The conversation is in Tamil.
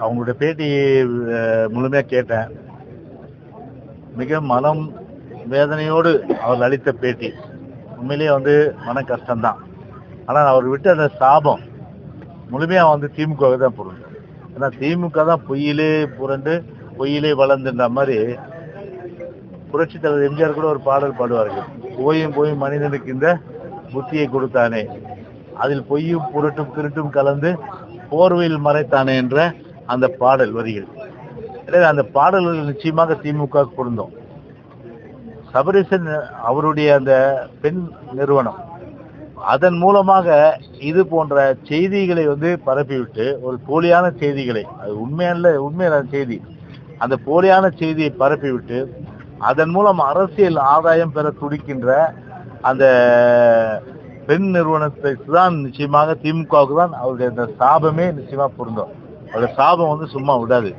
அவங்களுடைய பேட்டி முழுமையாக கேட்டேன். மிக மனம் வேதனையோடு அவர் அளித்த பேட்டி. உண்மையிலேயே வந்து மன கஷ்டம்தான். ஆனால் அவர் விட்ட அந்த சாபம் முழுமையாக வந்து திமுக தான் பொருள் ஏன்னா திமுக தான் பொய்யிலே புரண்டு பொய்யிலே வளர்ந்துன்ற மாதிரி புரட்சி தலைவர் எம்ஜிஆர் கூட ஒரு பாடல் பாடுவார்கள். போயும் போயும் மனிதனுக்கு இந்த புத்தியை கொடுத்தானே. அதில் பொய்யும் புரட்டும் திருட்டும் கலந்து போர்வையில் மறைத்தானே என்ற அந்த பாடல் வரிகள். எனவே அந்த பாடல்கள் நிச்சயமாக திமுக பொருந்தும். சபரீசன் அவருடைய அந்த பெண் நிறுவனம் அதன் மூலமாக இது போன்ற செய்திகளை வந்து பரப்பிவிட்டு ஒரு போலியான செய்திகளை அது உண்மையான உண்மையான செய்தி அந்த போலியான செய்தியை பரப்பிவிட்டு அதன் மூலம் அரசியல் ஆதாயம் பெற துடிக்கின்ற அந்த பெண் நிறுவனத்தை தான் நிச்சயமாக திமுகவுக்கு தான் அவருடைய அந்த சாபமே நிச்சயமாக பொருந்தும். அந்த சாபம் வந்து சும்மா விடாது.